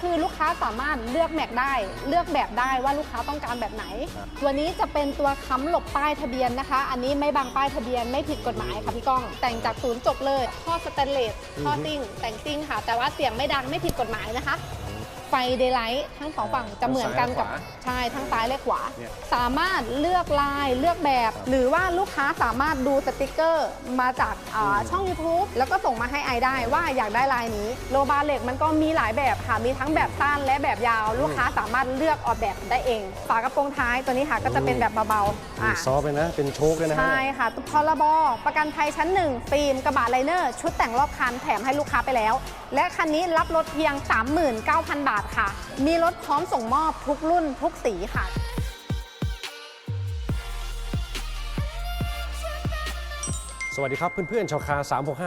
คือลูกค้าสามารถเลือกแม็กได้ เลือกแบบได้ว่าลูกค้าต้องการแบบไหนครับตัวนี้จะเป็นตัวค้ำหลบป้ายทะเบียนนะคะ อันนี้ไม่บังป้ายทะเบียนไม่ผิดกฎหมายค่ะพี่ก้อง แต่งจากศูนย์จบเลยท่อสแตนเลสท่อซิ่งแต่งซิ่งค่ะ แต่ว่าเสียงไม่ดังไม่ผิดกฎหมายนะคะ ไฟเดย์ไลท์ทั้งสองฝั่งจะเหมือนกันกับทั้งซ้ายและขวาใช่ทั้งซ้ายและขวา เนี่ยสามารถเลือกลายเลือกแบบครับหรือว่าลูกค้าสามารถดูสติกเกอร์มาจากอ่าอืมช่อง YouTube แล้วก็ส่งมาให้ไอได้ว่าอยากได้ลายนี้โลบาเหล็กมันก็มีหลายแบบค่ะมีทั้งแบบสั้นและแบบยาว ลูกค้าสามารถเลือกออกแบบได้เอง ฝากระโปรงท้ายตัวนี้ค่ะก็จะเป็นแบบเบาๆมีอ่าซอฟต์เลยนะ เป็นโชคเลยนะฮะใช่ค่ะพรบประกันภัยชั้นหนึ่งฟิล์มกระบะไลเนอร์ ชุดแต่งรอบคันแถมให้ลูกค้าไปแล้ว และคันนี้รับรถเพียง 39,000 บาทค่ะ มีรถพร้อมส่งมอบทุกรุ่นทุกสีค่ะ สวัสดีครับเพื่อนๆชาวคา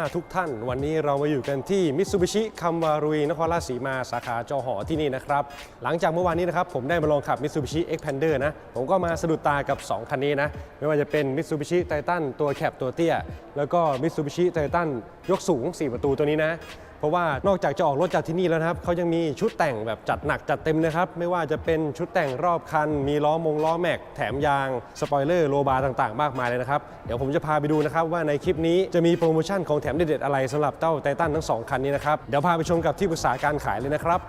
365 ทุกท่าน วันนี้เรามาอยู่กันที่มิ t ซูบิชิคัมวารุยนครราชสีมาสาขาจอหอที่นี่นะครับ หลังจากเมื่อวานนี้นะครับ ผมได้มาลองขับ Mitsubishi Xpander นะ ผมก็มาสะดุดตากับ 2 คันนี้นะ ไม่ว่าจะเป็น Mitsubishi Titan ตัวแคบตัวเตี้ย แล้วก็ Mitsubishi Titan ยกสูง 4 ประตูตัวนี้นะ เพราะว่านอกจากจะออกรถจากที่นี่แล้วนะครับเขายังมีชุดแต่งแบบจัดหนักจัดเต็มนะครับ ไม่ว่าจะเป็นชุดแต่งรอบคัน มีล้อมงล้อแม็ก แถมยางสปอยเลอร์โลบาร์ต่างๆ มากมายเลยนะครับ เดี๋ยวผมจะพาไปดูนะครับว่าในคลิปนี้จะมีโปรโมชั่นของแถมเด็ดๆอะไรสำหรับเต้าไททันทั้งสองคันนี้นะครับเดี๋ยวพาไปชมกับที่ปรึกษาการขายเลยนะครับ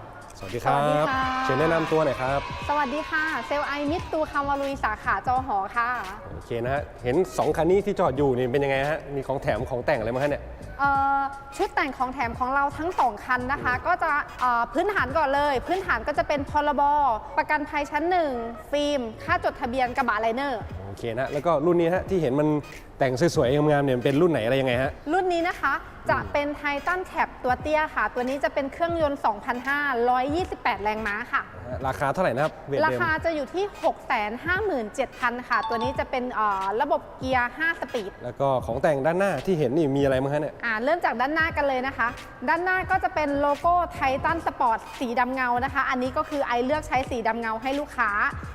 สวัสดีครัสวัสดีบค่ะเชิญแนะนำตัวหน่อยครับ สวัสดีค่ะ เซลลไอมิตตูคาวารุยสาขาจอหอค่ะ โอเคนะฮะ เห็นสองคันนี้ที่จอดอยู่นี่เป็นยังไงฮะ มีของแถมของแต่งอะไรมาฮะเนี่ยเอ่อชุดแต่งของแถมของเราทั้ง 2 คันนะคะ ก็จะเอ่อพื้นฐานก่อนเลย พื้นฐานก็จะเป็นพรบ ประกันภัยชั้นหนึ่งฟิล์ม ค่าจดทะเบียนกระบะไลเนอร์โอ เคนะแล้วก็รุ่นนี้ฮะที่เห็นมันแต่งสวยๆงามๆเนี่ยมันเป็นรุ่นไหนอะไรยังไงฮะ รุ่นนี้นะคะจะเป็นไททันแคปตัวเตี้ยค่ะ ตัวนี้จะเป็นเครื่องยนต์ 2,500 128 แรงม้าค่ะ ราคาเท่าไหร่นะครับเวทราเดิมคาจะอยู่ที่ 657,000 ค่ะ ตัวนี้จะเป็นเอ่อระบบเกียร์ 5 สปีดแล้วก็ของแต่งด้านหน้าที่เห็นนี่มีอะไรมั้งฮะเนี่ย อ่าเริ่มจากด้านหน้ากันเลยนะคะ ด้านหน้าก็จะเป็นโลโก้ไททันสปอร์ตสีดำเงานะคะ อันนี้ก็คือไอเลือกใช้สีดำเงาให้ลูกค้า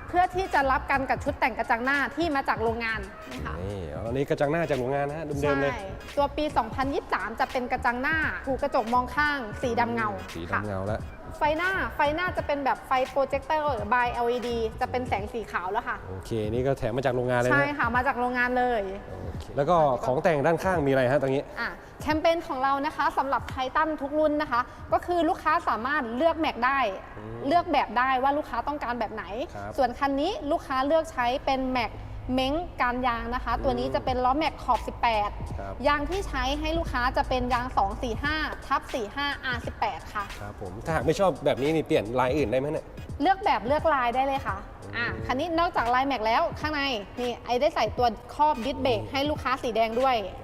เพื่อที่จะรับกันกับชุดแต่งกระจังหน้าที่มาจากโรงงานนี่ค่ะนี่อันนี้กระจังหน้าจากโรงงานนะฮะเดิมใช่ๆเลยตัวปี 2023 จะเป็นกระจังหน้า ถูกกระจกมองข้าง สีดำเงาสีค่ะ ดำเงาแล้ว ไฟหน้าไฟหน้าจะเป็นแบบไฟโปรเจคเตอร์ by LED จะเป็นแสงสีขาวแล้วค่ะ โอเค นี่ก็แถมมาจากโรงงานเลยใช่นะค่ะมาจากโรงงานเลย โอเคแล้วก็ของแต่งด้านข้างมีอะไรฮะตรงนี้ อะแคมเปญของเรานะคะสำหรับไททันทุกรุ่นนะคะ ก็คือลูกค้าสามารถเลือกแม็กได้ อืมเลือกแบบได้ว่าลูกค้าต้องการแบบไหน ครับ ส่วนคันนี้ลูกค้าเลือกใช้เป็นแม็ก เม้งการยางนะคะ ตัวนี้จะเป็นล้อแม็กขอบ ครับ 18 ยางที่ใช้ให้ลูกค้าจะเป็นยาง 245ทับ45 R18 ค่ะ ครับผมถ้าหากไม่ชอบแบบนี้นี่เปลี่ยนลายอื่นได้ไหมเนี่ย เลือกแบบเลือกลายได้เลยค่ะ อะอืมคันนี้นอกจากลายแม็กแล้วข้างในนี่ไอได้ใส่ตัวครอบดิสเบรกให้ลูกค้าสีแดงด้วยนี่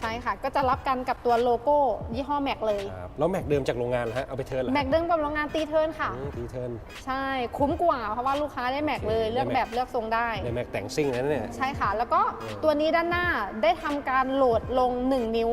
ใช่ค่ะ ก็จะรับกันกับตัวโลโก้ยี่ห้อแม็กเลยๆครับแล้วแม็กเดิมจากโรงงานเหรอฮะ เอาไปเทิร์นเหรอแม็กเดิมกับโรงงานตีเทิร์นค่ะอืมตีเทิร์น ใช่คุ้มกว่าเพราะว่าลูกค้าได้แม็กเลยโอเคเลือกได้แบแม็กบเลือกทรงได้ ในแม็กแต่งซิ่งนะเนี่ย ใช่ค่ะ แล้วก็เออตัวนี้ด้านหน้าได้ทำการโหลดลง 1 นิ้ว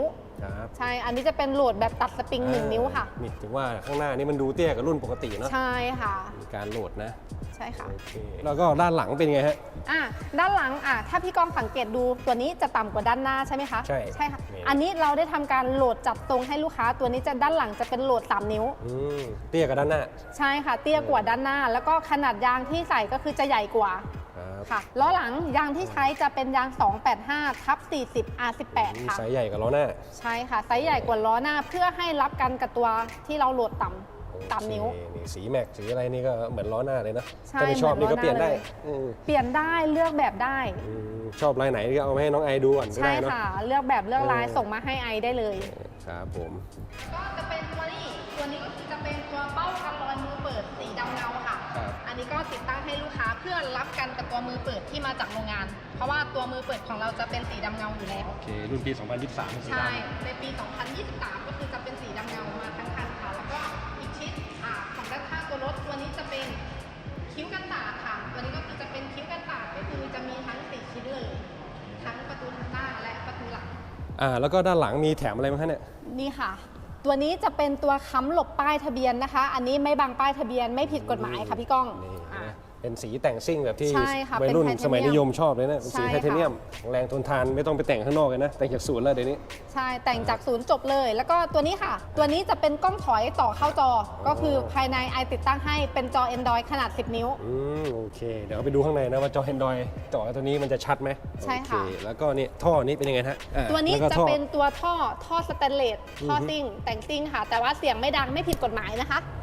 ครับใช่ อันนี้จะเป็นโหลดแบบตัดสปริง1นิ้วค่ะ นี่ถึงว่าข้างหน้านี่มันดูเตี้ยกับรุ่นปกติเนาะใช่ค่ะ มีการโหลดนะใช่ค่ะ โอเคแล้วก็ด้านหลังเป็นไงฮะ อะด้านหลังอะถ้าพี่กองสังเกตดูตัวนี้จะต่ำกว่าด้านหน้าใช่ไหมคะใช่ใช่ค่ะ นี่ อันนี้เราได้ทำการโหลดจับตรงให้ลูกค้าตัวนี้จะด้านหลังจะเป็นโหลด 3 นิ้ว อืมเตี้ยกับด้านหน้า ใช่ค่ะ เตี้ยกว่าด้านหน้า แล้วก็ขนาดยางที่ใส่ก็คือจะใหญ่กว่า ครับค่ะล้อหลังยางที่ใช้จะเป็นยาง 285ทับ40 R18 มีค่ะ ไซส์ใหญ่กับล้อหน้า ใช่ค่ะ ไซส์ใหญ่กว่าล้อหน้าเพื่อให้รับกันกับตัวที่เราโหลดต่ำต่ำนิ้วโอเคนี่สีแม็กสีอะไรนี่ก็เหมือนล้อหน้าเลยนะใช่ถ้าไม่ชอบเหมืนี่อนล้ก็อเปลี่ยนหน้าได้เลย อืมเปลี่ยนได้เลือกแบบได้ อืมชอบลายไหนก็เอามาให้น้องไอดูก่อนก็ใช่ได้เนาะ ค่ะ เลือกแบบเลือกลายเออ ส่งมาให้ไอได้เลย ครับผม ก็จะเป็นตัวนี้ตัวนี้ก็คือจะเป็นตัวเบ้า อันนี้ก็ติดตั้งให้ลูกค้าเพื่อรับกันกับตัวมือเปิดที่มาจากโรงงาน เพราะว่าตัวมือเปิดของเราจะเป็นสีดำเงาอยู่แล้ว โอเค รุ่นปี 2023สีใช่ดำในปี 2023 ก็คือจะเป็นสีดำเงามาทั้งคันค่ะ แล้วก็อีกชิ้นอ่าของด้านข้างตัวรถตัวนี้จะเป็นคิ้วกันตาดค่ะ ตัวนี้ก็คือจะเป็นคิ้วกันตาดก็คือจะมีทั้งสี่ชิ้นเลยทั้งประตูหน้าและประตูหลังอ่า แล้วก็ด้านหลังมีแถมอะไรมั้งคะเนี่ย นี่ค่ะ ตัวนี้จะเป็นตัวค้ำหลบป้ายทะเบียนนะคะ อันนี้ไม่บังป้ายทะเบียนไม่ผิดกฎหมายค่ะพี่ก้องนี่อะนะ เป็นสีแต่งซิ่งแบบที่ใช่ค่ะวัยรุ่นเป็นไทเทเนียมสมัยนิยมชอบเลยนะเป็นสีใช่ไทเทเนียม แรงทนทานไม่ต้องไปแต่งข้างนอกเลยนะ แต่งจากศูนย์แล้วเดี๋ยวนี้ ใช่แต่งจากศูนย์จบเลย แล้วก็ตัวนี้ค่ะ ตัวนี้จะเป็นกล้องถอยต่อเข้าจอ ก็คือภายในไอติดตั้งให้เป็นจอ Android ขนาด 10 นิ้ว อืมโอเค เดี๋ยวเราไปดูข้างในนะว่าจอ Android ต่อกับตัวนี้มันจะชัดไหมใช่ค่ะ โอเแล้วก็นี่ท่อนี้เป็นยังไงฮะอ่าตัวนี้แล้ก็จะท่อ เป็นตัวท่อท่อสแตนเลสท่อออฮึซิ่งแต่งซิ่งค่ะ แต่ว่าเสียงไม่ดังไม่ผิดกฎหมายนะคะอ๋อโอ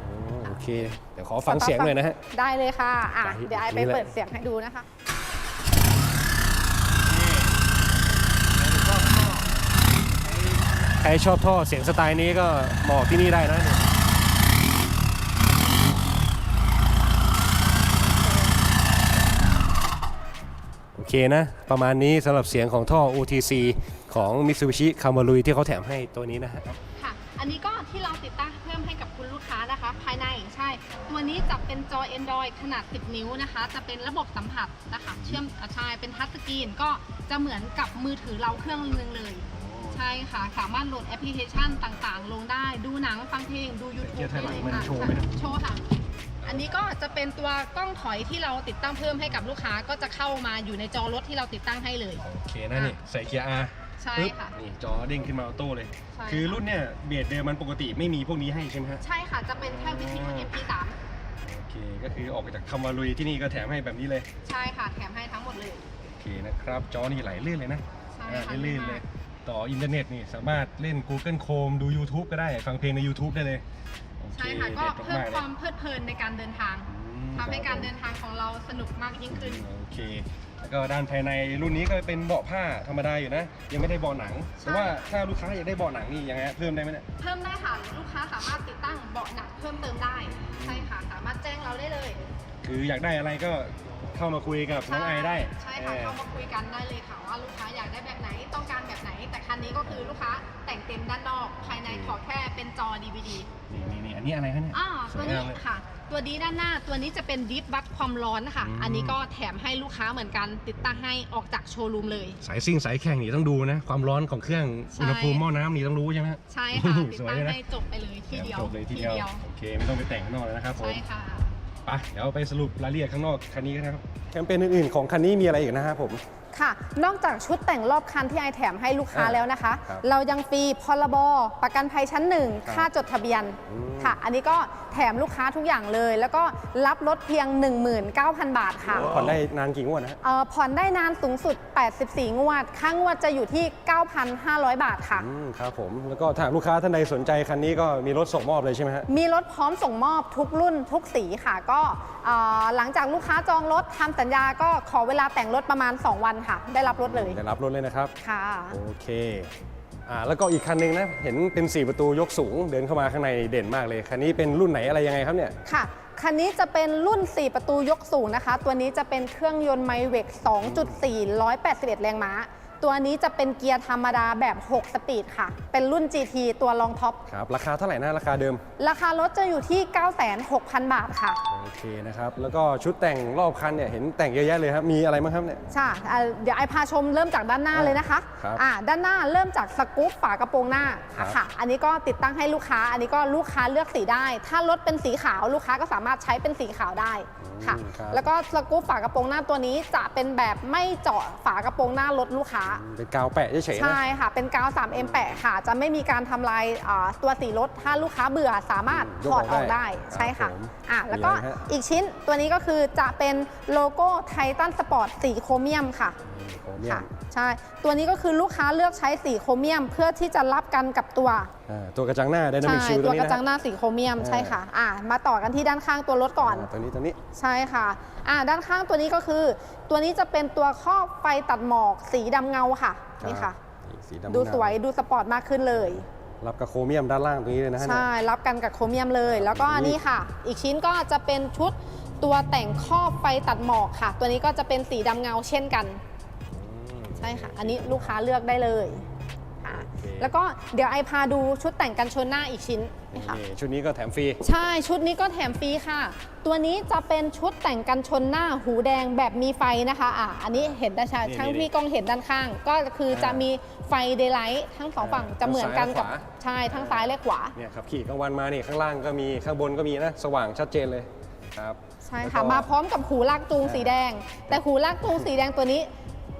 เค เดี๋ยวขอฟังเสียงหน่อยนะฮะ ได้เลยค่ะอะได้เดี๋ยวไอไปนี่แหละเปิดเสียงให้ดูนะคะใครชอบท่อเสียงสไตล์นี้ก็เหมาะที่นี่ได้นะเนี่ยโอเคนะ ประมาณนี้สำหรับเสียงของท่อ OTC ของ Mitsubishi k a m a r u i ที่เขาแถมให้ตัวนี้นะฮะ ค่ะ อันนี้ก็ที่เราติดตั้ง ตัวนี้จะเป็นจอ Android ขนาด 10 นิ้วนะคะ จะเป็นระบบสัมผัสนะคะเชื่อมอะใช่เป็นทัชสกรีนก็จะเหมือนกับมือถือเราเครื่องนึงเลย ใช่ค่ะ สามารถโหลดแอปพลิเคชันต่างๆ ลงได้ดูหนังฟังเพลงดู YouTube เกียร์ถอยหลังมันได้โชว์ค่ะไหมนะ โชว์ค่ะ อันนี้ก็จะเป็นตัวกล้องถอยที่เราติดตั้งเพิ่มให้กับลูกค้าก็จะเข้ามาอยู่ในจอรถที่เราติดตั้งให้เลย โอเคนะนี่ใส่เกียร์ R ใช่ปึ๊บค่ะ นี่จอเด้งขึ้นมาออโต้เลย ใช่ คือรุ่นเนี่ยเบียดเดิมมันปกติไม่มีพวกนี้ให้ใช่ไหมฮะ ใช่ค่ะจะเป็นแค่วิทยุ MP3 โอเคก็คือออกจากคำวารุยที่นี่ก็แถมให้แบบนี้เลย ใช่ค่ะแถมให้ทั้งหมดเลย โอเคนะครับ จอนี่ไหลลื่นเลยนะใช่อ่าค่ะลื่นๆเลย ต่ออินเทอร์เน็ตนี่สามารถเล่น Google Chrome ดู YouTube ก็ได้ ฟังเพลงใน YouTube ได้เลยโอเคใช่ค่ะก็ด็ดเพิ่มมากๆคเลวายมเพลิดเพลินในการเดินทางอืมทำให้การเดินทางของเราสนุกมากยิ่งขึ้น โอเค แล้วก็ด้านภายในรุ่นนี้ก็เป็นเบาะผ้าธรรมดาอยู่นะ ยังไม่ได้เบาะหนัง ใช่ แต่ว่าถ้าลูกค้าอยากได้เบาะหนังนี่ยังไงฮะเพิ่มได้ไหมเนี่ย เพิ่มได้ค่ะลูกค้าสามารถติดตั้งเบาะหนังเพิ่มเติมได้ ใช่ค่ะสามารถ แจ้งเราได้เลยคืออยากได้อะไรก็เข้ามาคุยกับน้องไอได้ใช่ค่ะเออ เข้ามาคุยกันได้เลยค่ะว่าลูกค้าอยากได้แบบไหนต้องการแบบไหน แต่คันนี้ก็คือลูกค้าแต่งเต็มด้านนอกภายในขอแค่เป็นจอ DVD นี่นี่นี่อันนี้อะไรฮะเนี่ยอ่าสตัววยนี้งามเลยค่ะ ตัวนี้ด้านหน้าตัวนี้จะเป็นดิฟวัดความร้อนนะคะอืม อันนี้ก็แถมให้ลูกค้าเหมือนกัน ติดตั้งให้ออกจากโชว์รูมเลย สายซิ่งสายแข่งนี่ต้องดูนะ ความร้อนของเครื่องใช่ อุณหภูมิหม้อน้ำนี่ต้องรู้ใช่ไหมฮะใช่ค่ะ ติดสวยตั้งเลยนะ ให้จบไปเลยทีเดียวจบเลยทีเดียวโอเคไม่ต้องไปแต่งข้างนอกเลยนะครับผม ใช่ค่ะ ไปเดี๋ยวไปสรุปรายละเอียดข้างนอกคันนี้กันนะครับ แคมเปญอื่นๆของคันนี้มีอะไรอีกนะครับผม ค่ะ นอกจากชุดแต่งรอบคันที่ไอแถมให้ลูกค้าอ่าแล้วนะคะ ครับเรายังฟรีพรบประกันภัยชั้นหนึ่งครับค่าจดทะเบียนอืม ค่ะ อันนี้ก็แถมลูกค้าทุกอย่างเลย แล้วก็รับรถเพียง 19,000 บาทค่ะผ่อนได้นานกี่งวดนะฮะ เอ่อผ่อนได้นานสูงสุด 84 งวด ค่างวดจะอยู่ที่ 9,500 บาทค่ะ อืมครับผม แล้วก็ถ้าลูกค้าท่านใดสนใจคันนี้ก็มีรถส่งมอบเลยใช่ไหมฮะ มีรถพร้อมส่งมอบทุกรุ่นทุกสีค่ะ ก็เอ่อหลังจากลูกค้าจองรถทำสัญญาก็ขอเวลาแต่งรถประมาณ 2 วันค่ะ ได้รับรถเลย ได้รับรถเลยนะครับ ค่ะ โอเคอ่าแล้วก็อีกคันหนึงนะ เห็นเป็น 4 ประตูยกสูง เดินเข้ามาข้างในเด่นมากเลย คันนี้เป็นรุ่นไหนอะไรยังไงครับเนี่ย ค่ะ คันนี้จะเป็นรุ่น 4 ประตูยกสูงนะคะ ตัวนี้จะเป็นเครื่องยนต์ไมเวก2.4 181 แรงม้า ตัวนี้จะเป็นเกียร์ธรรมดาแบบ 6 สปีดค่ะ เป็นรุ่น GT ตัวรองท็อป ครับ ราคาเท่าไหร่นะราคาเดิม ราคารถจะอยู่ที่ 96,000 บาทค่ะ โอเคนะครับ แล้วก็ชุดแต่งรอบคันเนี่ยเห็นแต่งเยอะแยะเลยครับ มีอะไรบ้างครับเนี่ย ใช่อะเดี๋ยวไอพาชมเริ่มจากด้านหน้าเลยนะคะครับอ่าด้านหน้าเริ่มจากสกู๊ปฝากระโปรงหน้าครับ ค่ะ อันนี้ก็ติดตั้งให้ลูกค้า อันนี้ก็ลูกค้าเลือกสีได้ ถ้ารถเป็นสีขาวลูกค้าก็สามารถใช้เป็นสีขาวได้ค่ะ อืมครับ แล้วก็สกู๊ปฝากระโปรงหน้าตัวนี้จะเป็นแบบไม่เจาะฝากระโปรงหน้ารถลูกค้าเป็นกาวแปะเฉยๆนะ ใช่ค่ะ เป็นกาว 3M แปะค่ะ จะไม่มีการทำลายอ่าตัวสีรถ ถ้าลูกค้าเบื่อสามารถยกถอออดกออกได้ได้ใช่ค่ะครับผมอะแล้วก็มีอะไรฮะ อีกชิ้นตัวนี้ก็คือจะเป็นโลโก้ไททันสปอร์ตสีโครเมียมค่ะโครเมียค่ะมใช่ ตัวนี้ก็คือลูกค้าเลือกใช้สีโครเมียมเพื่อที่จะรับกันกับตัวอ่า ตัวกระจังหน้าไดนาใช่มิกชิลตัตัววนี้กระนะจังหน้าสีโครเมียมอ่า ใช่ค่ะอะ มาต่อกันที่ด้านข้างตัวรถก่อนอ่าตัวนี้ตัวนี้ ใช่ค่ะอ่าด้านข้างตัวนี้ก็คือ ตัวนี้จะเป็นตัวครอบไฟตัดหมอกสีดำเงาค่ะนี่ค่ะ นี่สีดำดูเงาสวยดูสปอร์ตมากขึ้นเลย รับกับโครเมียมด้านล่างตรงนี้เลยนะฮะเนี่ยใช่รับกันกับโครเมียมเลย แล้วก็นี่อันนี้ค่ะ อีกชิ้นก็จะเป็นชุดตัวแต่งครอบไฟตัดหมอกค่ะ ตัวนี้ก็จะเป็นสีดำเงาเช่นกัน อืมใช่ค่ะ อันนี้ลูกค้าเลือกได้เลยอะโอเค แล้วก็เดี๋ยวไอพาดูชุดแต่งกันชนหน้าอีกชิ้นนี่ค่ะนี่ชุดนี้ก็แถมฟรี ใช่ชุดนี้ก็แถมฟรีค่ะ ตัวนี้จะเป็นชุดแต่งกันชนหน้าหูแดงแบบมีไฟนะคะอะอันนี้เห็นได้ชัดนี่ทั้งนี่พี่กล้องเห็นด้านข้าง ก็คือจะอ่ามีมีไฟเดย์ไลท์ทั้งสองฝั่งอ่าจะเหมือนกันกับทั้งซ้ายและขวา ใช่ทั้งซ้ายและขวา เนี่ยขับขี่กลางวันมานี่ข้างล่างก็มีข้างบนก็มีนะสว่างชัดเจนเลยครับใช่แล้วค่ะก็ มาพร้อมกับหูลากจูงสีแดง แต่หูลากจูงสีแดงตัวนี้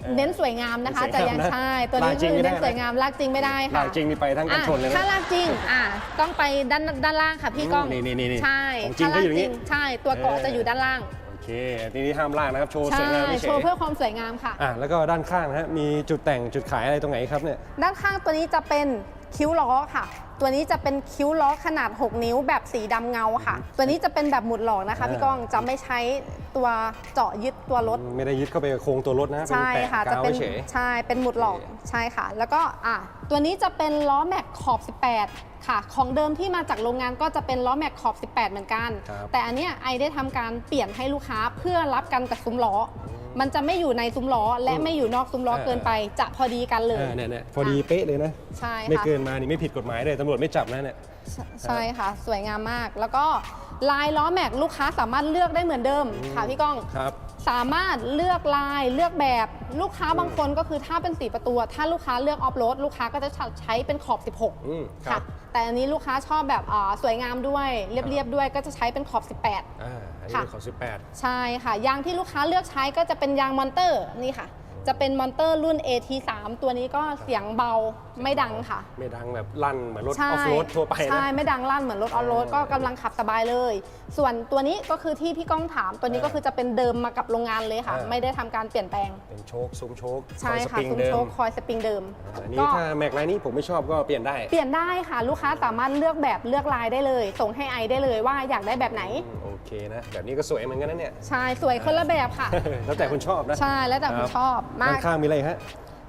เออเน้นสวยงามนะคะสวยจะงามยังนะใช่ตัวนี้ลากจริคืงอไม่ได้เน้นสวยงามลากจริงไม่ได้ค่ะลากจริงนี่ไปทั้งกันอะชนเลยนะถ้าลากจริงอะต้องไปด้านด้านล่างค่ะพี่ก้องนี่นี่นี่นี่ใช่ของจริงถ้าลากก็อยู่อย่างจนี้ริงใช่ตัวเกาะเออจะอยู่ด้านล่างโอเคทีนี้ห้ามลากนะครับ โชว์สใช่วยงามเฉโชว์ยเพื่อความสวยงามค่ะอะ แล้วก็ด้านข้างนะฮะ มีจุดแต่งจุดขายอะไรตรงไหนครับเนี่ย ด้านข้างตัวนี้จะเป็น คิ้วล้อค่ะ ตัวนี้จะเป็นคิ้วล้อขนาด 6 นิ้วแบบสีดำเงาค่ะ ตัวนี้จะเป็นแบบหมุดหลอกนะคะอ่าพี่ก้องจะไม่ใช้ตัวเจาะยึดตัวรถ ไม่ได้ยึดเข้าไปกับโครงตัวรถนะเป็นใช่แปะค่ะจะกาวเป็ไว้นเฉย ใช่เป็นหมุดหลอกโอเค ใช่ค่ะ แล้วก็อะตัวนี้จะเป็นล้อแม็กขอบ 18 ค่ะ ของเดิมที่มาจากโรงงานก็จะเป็นล้อแม็กขอบ 18 เหมือนกัน ครับ แต่อันเนี้ยไอได้ทำการเปลี่ยนให้ลูกค้าเพื่อรับกันกับซุ้มล้ออ มันจะไม่อยู่ในซุ้มล้อและอืมไม่อยู่นอกซุ้มล้อเออเกินไป จะพอดีกันเลย อ่าเนี่ยเนี่ยพอดีเป๊ะเลยนะ ใช่ไม่ค่ะเกินมานี่ไม่ผิดกฎหมายเลยตำรวจไม่จับนะเนี่ย ใช่ใช่ค่ะ สวยงามมากแล้วก็ ลายล้อแม็กลูกค้าสามารถเลือกได้เหมือนเดิมค่ะพี่ก้อง ครับ สามารถเลือกลายเลือกแบบลูกค้าบางคนก็คือถ้าเป็นสีประตู ถ้าลูกค้าเลือกออฟโรดลูกค้าก็จะใช้เป็นขอบ อืม16 ครัค่ะ บ แต่อันนี้ลูกค้าชอบแบบอ่าสวยงามด้วยเรียบๆด้วยก็จะใช้เป็นขอบ 18 อ่าอันนี้ค่ะ เป็นของ 18 ใช่ค่ะ ยางที่ลูกค้าเลือกใช้ก็จะเป็นยางมอนเตอร์นี่ค่ะ จะเป็นมอนเตอร์รุ่น AT3 ตัวนี้ก็เสียงเบาไม่ดังค่ะ ไม่ดังแบบลั่นเหมือนรถอใช่อฟโรดทั่วไปนะ ใช่ไม่ดังลั่นเหมือนรถออฟโรดอ๋อก็กำลังขับสบายเลย ส่วนตัวนี้ก็คือที่พี่ก้องถามตัวนี้เออก็คือจะเป็นเดิมมากับโรงงานเลยค่ะเออไม่ได้ทำการเปลี่ยนแปลง เป็นโชคซุ้มโชคใช่คอยสค่ะปริงซุ้มเดิโชมคคอยสปริงเดิมอันนี้ก็ถ้าแม็กไลน์นี้ผมไม่ชอบก็เปลี่ยนได้เปลี่ยนได้ค่ะลูกค้าสามารถเลือกแบบเลือกลายได้เลย ส่งให้ไอได้เลยว่าอยากได้แบบไหนอืมโอ เคนะ แบบนี้ก็สวยเหมือนกันนะเนี่ย ใช่สวยคนละแบบค่ะ แล้วแต่คนชอบนะใช่แล้วแต่คุณชอบมาด้ากนข้างมีอะไรฮะ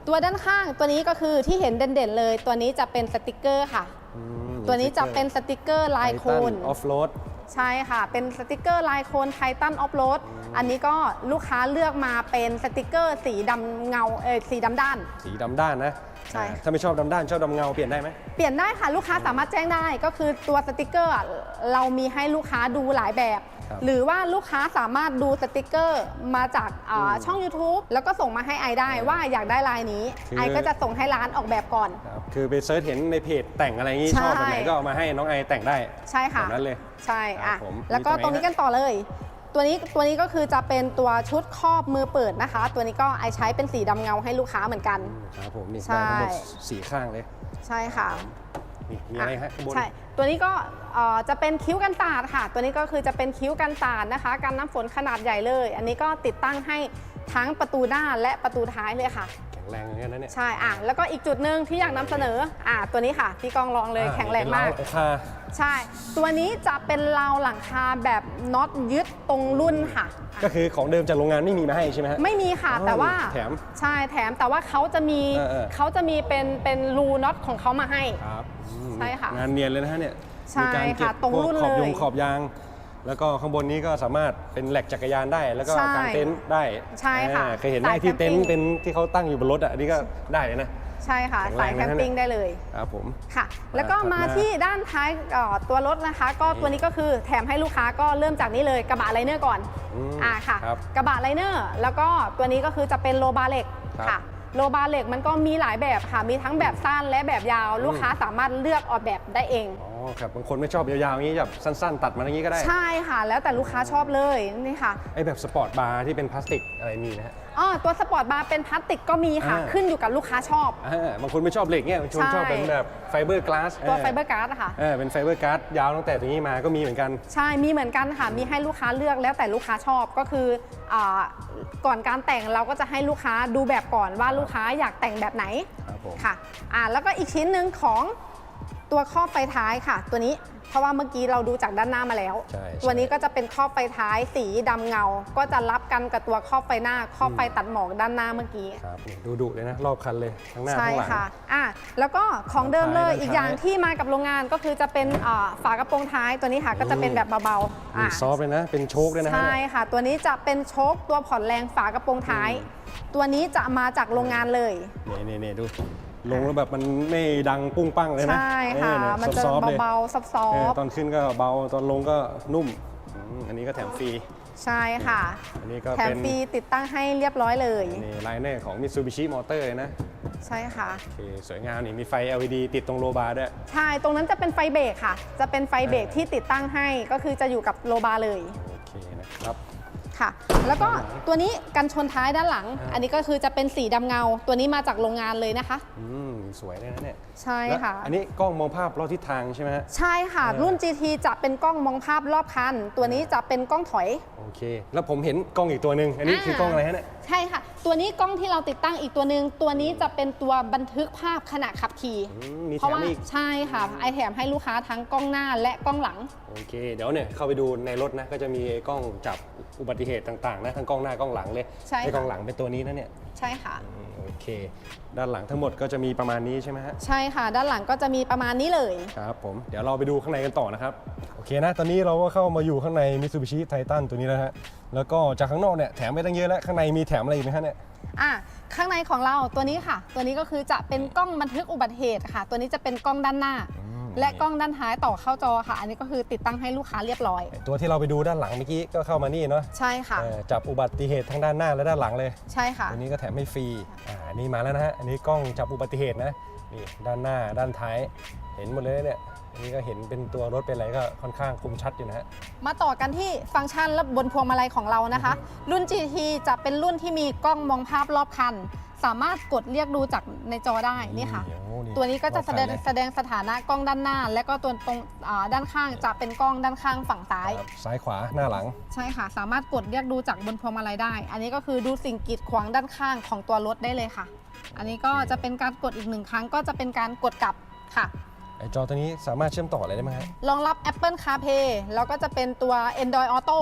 ตัวด้านข้างตัวนี้ก็คือที่เห็นเด่นๆเลย ตัวนี้จะเป็นสติกเกอร์ค่ะ อืมตัวนี้จะเป็นสติกเกอร์ลายโคนออฟโรด ใช่ค่ะ เป็นสติกเกอร์ลายโคนไททันออฟโรดอันนี้ก็ลูกค้าเลือกมาเป็นสติกเกอร์สีดำเงาเออสีดำด้าน สีดำด้านนะใช่ อ่าถ้าไม่ชอบดำด้านชอบดำเงาเปลี่ยนได้ไหม เปลี่ยนได้ค่ะลูกค้าสามารถแจ้งได้ก็คือตัวสติกเกอร์อะเรามีให้ลูกค้าดูหลายแบบ ครับหรือว่าลูกค้าสามารถดูสติกเกอร์มาจากอ่าอืมช่อง YouTube แล้วก็ส่งมาให้ไอได้ว่าอยากได้ลายนี้คือ ไอก็จะส่งให้ร้านออกแบบก่อน ครับคือไปเซิร์ชเห็นในเพจแต่งอะไรอย่างงี้ใช่ ชอบแบบไหนก็เอามาให้น้องไอแต่งได้ใช่ค่ะ แบบนั้นเลย ใช่ครัอะบผมแล้วก็มีตตรรงงไหน นี้กันต่อเลย ตัวนี้ตัวนี้ก็คือจะเป็นตัวชุดครอบมือเปิดนะคะ ตัวนี้ก็ไอใช้เป็นสีดำเงาให้ลูกค้าเหมือนกันอืมครับผมนี่ใช่ ได้ทั้งหมดสี่ข้างเลย ใช่ค่ะ นี่มีอะไรฮะข้างบน ใช่ ตัวนี้ก็เอ่อจะเป็นคิ้วกันสาดค่ะ ตัวนี้ก็คือจะเป็นคิ้วกันสาดนะคะ กันน้ำฝนขนาดใหญ่เลย อันนี้ก็ติดตั้งให้ทั้งประตูหน้าและประตูท้ายเลยค่ะ แข็งแรงอย่างนั้นนะเนี่ยใช่ อะ แล้วก็อีกจุดหนึ่งที่อยากนำเสนอ อะ ตัวนี้ค่ะ ที่กองลองเลยอ่าแข็งแรงมาก เป็นรวหลังคาใช่ ตัวนี้จะเป็นราวหลังคาแบบน็อตยึดตรงรุ่นค่ะก็คือของเดิมจากโรงงานไม่มีมาให้ใช่ไหมฮะ ไม่มีค่ะอ๋อแต่ว่าแถมใช่แถมแต่ว่าเขาจะมีเออเออเขาจะมีเป็นเป็นรูน็อตของเขามาให้ครับอืมใช่ค่ะงานเนียนเลยนะฮะเนี่ยใช่มีการเก็ค่ะบตรงพวกรุ่นขอบยเลยงขอบยาง แล้วก็ข้างบนนี้ก็สามารถเป็นแหลกจักรยานได้ แล้วก็ใช่กางเต็นท์ได้ใช่ค่ะอ่าเคยเห็นไหมสายที่เต็นแคมปิ้ท์งเป็นที่เขาตั้งอยู่บนรถอะอันนี้ก็ได้เลยนะ ใช่ค่ะ แข็งแรสายงแคนะมฮะปิ้งได้เลยครับผม ค่ะ แล้วก็ถัดมามา ที่ด้านท้ายเอ่อตัวรถนะคะ ก็ตัวนี้ก็คือแถมให้ลูกค้าก็เริ่มจากนี้เลยกระบะไลเนอร์ก่อนอืมอ่าค่ะครับ กระบะไลเนอร์ แล้วก็ตัวนี้ก็คือจะเป็นโลบาเหล็กครับ ค่ะ โลบาเหล็กมันก็มีหลายแบบค่ะ มีทั้งแบบสั้นและแบบยาว ลูกค้าสามารถเลือกออกแบบได้เองอ๋อ ครับบางคนไม่ชอบยาวๆอย่างนี้แบบสั้น ๆ ตัดมาอย่างนี้ก็ได้ใช่ค่ะ แล้วแต่ลูกค้าชอบเลยนี่ค่ะไอ้แบบสปอร์ตบาร์ที่เป็นพลาสติกอะไรมีนะฮะอ๋อตัวสปอร์ตบาร์เป็นพลาสติกก็มีค่ะ อ่า ขึ้นอยู่กับลูกค้าชอบ อ่าบางคนไม่ชอบเหล็กเนี่ยบางคนใช่ ชอบเป็นแบบไฟเบอร์กลาสตัวไฟเบอร์การ์ดอะค่ะ เออเป็นไฟเบอร์การ์ดยาวตั้งแต่ตรงนี้มาก็มีเหมือนกัน ใช่ มีเหมือนกันค่ะ มีให้ลูกค้าเลือกแล้วแต่ลูกค้าชอบก็คืออาก่อนการแต่งเราก็จะให้ลูกค้าดูแบบก่อนว่าลูกค้าอยากแต่งแบบไหนครับผม ค่ะอ่าแล้วก็อีกชิ้นหนึ่งของ ตัวครอบไฟท้ายค่ะ ตัวนี้เพราะว่าเมื่อกี้เราดูจากด้านหน้ามาแล้ว ใช่ใช่ ตัวนี้ก็จะเป็นครอบไฟท้ายสีดำเงา ก็จะรับกันกับตัวครอบไฟหน้าครอบไฟตัดหมอกด้านหน้าเมื่อกี้ ครับนี่ดูดุเลยนะ รอบคันเลยทั้งหน้าใช่ทั้งหลัง ค่ะอะ แล้วก็ของเดิมเลย ด้านท้ายอีกอย่างที่มากับโรงงานก็คือจะเป็นอ่าฝากระโปรงท้ายตัวนี้ค่ะ ก็จะเป็นแบบเบาๆมีอะซอฟต์เลยนะ เป็นโชคด้วยนะฮะใช่เนี่ย ค่ะ ตัวนี้จะเป็นโชคตัวผ่อนแรงฝากระโปรงท้าย ตัวนี้จะมาจากโรงงานเลย นี่นี่นี่ดู ลงแล้วแบบมันไม่ดังปุ้งปั้งเลยนะใช่ค่ะเออเยมันจะซอฟต์ๆเลยเบาๆซับซอเออฟตอนขึ้นก็เบาตอนลงก็นุ่มอืมอันนี้ก็แถมฟรีใช่ค่ะ อันนี้ก็แถมเป็นฟรีติดตั้งให้เรียบร้อยเลย นี่ไลเนอร์ของ Mitsubishi Motor เลยนะใช่ค่ะ โอเคสวยงามนี่มีไฟ LED ติดตรงโลบาร์ด้วย ใช่ ตรงนั้นจะเป็นไฟเบรกค่ะ จะเป็นไฟเบรกเออที่ติดตั้งให้ ก็คือจะอยู่กับโลบาร์เลย โอเคเคนะครับ ค่ะ แล้วก็ตัวนี้กันชนท้ายด้านหลัง อ่า อันนี้ก็คือจะเป็นสีดำเงา ตัวนี้มาจากโรงงานเลยนะคะ อืมสวยเลยนะเนี่ยใช่แล้วค่ะ อันนี้กล้องมองภาพรอบทิศทางใช่ไหมฮะ ใช่ค่ะ เออ รุ่น GT จะเป็นกล้องมองภาพรอบคัน ตัวนี้จะเป็นกล้องถอย โอเค แล้วผมเห็นกล้องอีกตัวหนึ่งอันนี้อ่า คือกล้องอะไรฮะเนี่ย ใช่ค่ะ ตัวนี้กล้องที่เราติดตั้งอีกตัวหนึ่งตัวนี้จะเป็นตัวบันทึกภาพขณะขับขี่อืมมีเพแถราะมว่าอีก ใช่ค่ะไอแถมให้ลูกค้าทั้งกล้องหน้าและกล้องหลัง โอเค เดี๋ยวเนี่ยเข้าไปดูในรถนะก็จะมีกล้องจับ อุบัติเหตุต่างๆนะทั้งกล้องหน้ากล้องหลังเลยใช่ค่ะไอ้กล้องหลังเป็นตัวนี้นะเนี่ยใช่ค่ะ อืมโอเค ด้านหลังทั้งหมดก็จะมีประมาณนี้ใช่ไหมฮะ ใช่ค่ะ ด้านหลังก็จะมีประมาณนี้เลย ครับผม เดี๋ยวเราไปดูข้างในกันต่อนะครับ โอเคนะ ตอนนี้เราก็เข้ามาอยู่ข้างใน Mitsubishi Titan ตัวนี้แล้วฮะ แล้วก็จากข้างนอกเนี่ยแถมไปตั้งเยอะแล้ว ข้างในมีแถมอะไรอีกไหมฮะเนี่ย อะข้างในของเราตัวนี้ค่ะ ตัวนี้ก็คือจะเป็นกล้องบันทึกอุบัติเหตุค่ะ ตัวนี้จะเป็นกล้องด้านหน้า อืม และกล้องด้านท้ายต่อเข้าจอค่ะ อันนี้ก็คือติดตั้งให้ลูกค้าเรียบร้อย ตัวที่เราไปดูด้านหลังเมื่อกี้ก็เข้ามานี่เนาะใช่ค่ะเออจับอุบัติเหตุทั้งด้านหน้าและด้านหลังเลย ใช่ค่ะ ตัวนี้ก็แถมให้ฟรี อ่า นี่มาแล้วนะฮะ อันนี้กล้องจับอุบัติเหตุนะ นี่ด้านหน้าด้านท้าย เห็นหมดเลยเนี่ย อันนี้ก็เห็นเป็นตัวรถเป็นอะไรก็ค่อนข้างคมชัดอยู่นะฮะ มาต่อกันที่ฟังก์ชันและบนพวงมาลัยของเรานะคะ รุ่น GT จะเป็นรุ่นที่มีกล้องมองภาพรอบคัน สามารถกดเรียกดูจากในจอได้นี่ค่ะ โอ้นี่ตัวนี้ก็จะแสดงรอบคันเลยแสดงสถานะกล้องด้านหน้า และก็ตัวตรงอ่าด้านข้างจะเป็นกล้องด้านข้างฝั่งซ้าย ครับซ้ายขวาหน้าหลัง ใช่ค่ะ สามารถกดเรียกดูจากบนพวงมาลัยได้ อันนี้ก็คือดูสิ่งกีดขวางด้านข้างของตัวรถได้เลยค่ะ อันนี้ก็จะเป็นการกดอีกหนึ่งครั้ง ก็จะเป็นการกดกลับค่ะ ไอจอตัวนี้สามารถเชื่อมต่ออะไรได้ไหมฮะรองรับ Apple CarPlay แล้วก็จะเป็นตัว Android Auto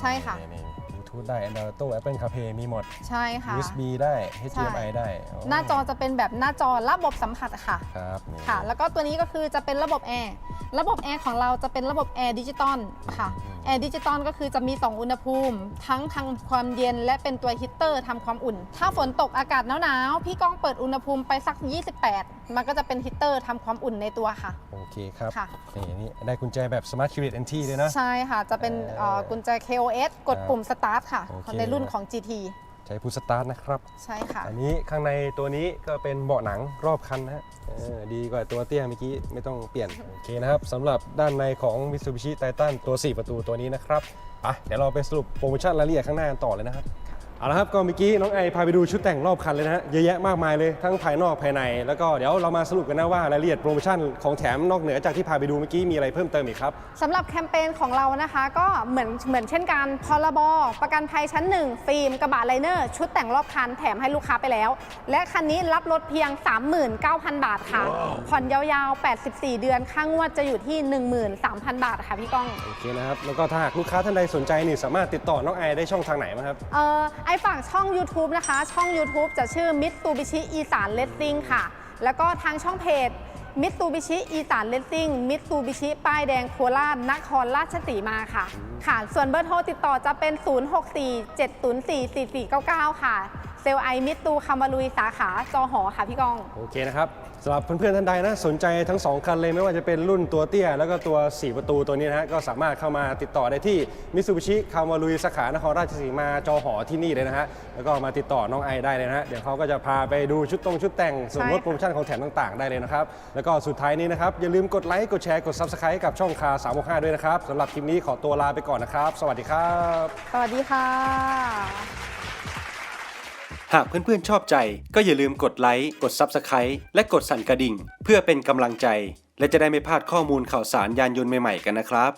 ใช่ค่ะ นี่ๆ Bluetooth ได้ Android Auto Apple CarPlay มีหมด ใช่ค่ะ USB ได้ HDMI ได้อ๋หน้าจอจะเป็นแบบหน้าจอระบบสัมผัสค่ะ ครับนี่ค่ะ แล้วก็ตัวนี้ก็คือจะเป็นระบบแอร์ ระบบแอร์ของเราจะเป็นระบบแอร์ดิจิตอลค่ะแอร์ดิจิตอลก็คือจะมี 2 อุณหภูมิ ทั้งทางความเย็นและเป็นตัวฮีตเตอร์ทำความอุ่น ถ้าฝนตกอากาศหนาวๆพี่ก้องเปิดอุณหภูมิไปสัก 28 มันก็จะเป็นฮีตเตอร์ทำความอุ่นในตัวค่ะ โอเคครับค่ะ นี่นี่ได้กุญแจแบบ Smart Curate Entry ด้วยนะ ใช่ค่ะ จะเป็นเอ่อเอ่อกุญแจ KOS กดครับปุ่ม Start ค่ะ โอเค ในรุ่นของ GT ใช้พุชสตาร์ทนะครับ ใช่ค่ะ อันนี้ข้างในตัวนี้ก็เป็นเบาะหนังรอบคันนะฮะเออดีกว่าตัวเตี้ยเมื่อกี้ไม่ต้องเปลี่ยน โอเคนะครับสำหรับด้านในของ Mitsubishi Titan ตัว 4 ประตูตัวนี้นะครับอะเดี๋ยวเราไปสรุปโปรโมชั่นรายละเอียดข้างหน้ากันต่อเลยนะครับ เอาละครับก็เมื่อกี้น้องไอพาไปดูชุดแต่งรอบคันเลยนะฮะเยอะแยะมากมายเลยทั้งภายนอกภายใน แล้วก็เดี๋ยวเรามาสรุปกันนะว่ารายละเอียดโปรโมชั่นของแถมนอกเหนือจากที่พาไปดูเมื่อกี้มีอะไรเพิ่มเติมอีกครับ สำหรับแคมเปญของเรานะคะ ก็เหมือนเหมือนเช่นกันพรบประกันภัยชั้น 1 ฟิล์มกระบะไลเนอร์ ชุดแต่งรอบคันแถมให้ลูกค้าไปแล้ว และคันนี้รับรถเพียง 39,000 บาทค่ะ ผ่อนยาวๆ 84 เดือนค่างวดจะอยู่ที่ 13,000 บาทค่ะพี่ก้องโอเคนะครับแล้วก็ถ้าหากลูกค้าท่านใดสนใจนี่สามารถติดต่อน้องไอได้ช่องทางไหนบ้างครับ เออไอฝากช่อง YouTube นะคะ ช่อง YouTube จะชื่อมิตตูบิชิอีสานเลสซิ่งค่ะ แล้วก็ทางช่องเพจมิตตูบิชิอีสานเลสซิ่งมิตตูบิชิป้ายแดงโคราชนครราชสีมาค่ะ ค่ะ ส่วนเบอร์โทรติดต่อจะเป็น 0647044499 ค่ะ เซลไอมิตตูคามาลุยสาขาจอหอค่ะพี่กอง โอเคนะครับ สำหรับเพื่อนๆท่านใดนะสนใจทั้ง 2 คันเลยไม่ว่าจะเป็นรุ่นตัวเตี้ย แล้วก็ตัว 4 ประตูตัวนี้นะฮะก็สามารถเข้ามาติดต่อได้ที่มิ t ูบิชิคาวาลุยสาขานครราชสีมาจอหอที่นี่เลยนะฮะแล้วก็มาติดต่อน้องไอได้เลยนะฮะเดี๋ยวเขาก็จะพาไปดูชุดตรงชุดแต่งส่วนลดโปรโมชั่นของแถมต่างๆ ได้เลยนะครับ แล้วก็สุดท้ายนี้นะครับ อย่าลืมกดไลค์กดแชร์กด Subscribe กับช่องคา365ด้วยนะครับสำหรับคลิปนี้ขอตัวลาไปก่อนนะครับ สวัสดีครับ สวัสดีค่ะ หากเพื่อนๆชอบใจ ก็อย่าลืมกดไลค์ กด Subscribe และกดสั่นกระดิ่ง เพื่อเป็นกำลังใจ และจะได้ไม่พลาดข้อมูลข่าวสารยานยนต์ใหม่ๆกันนะครับ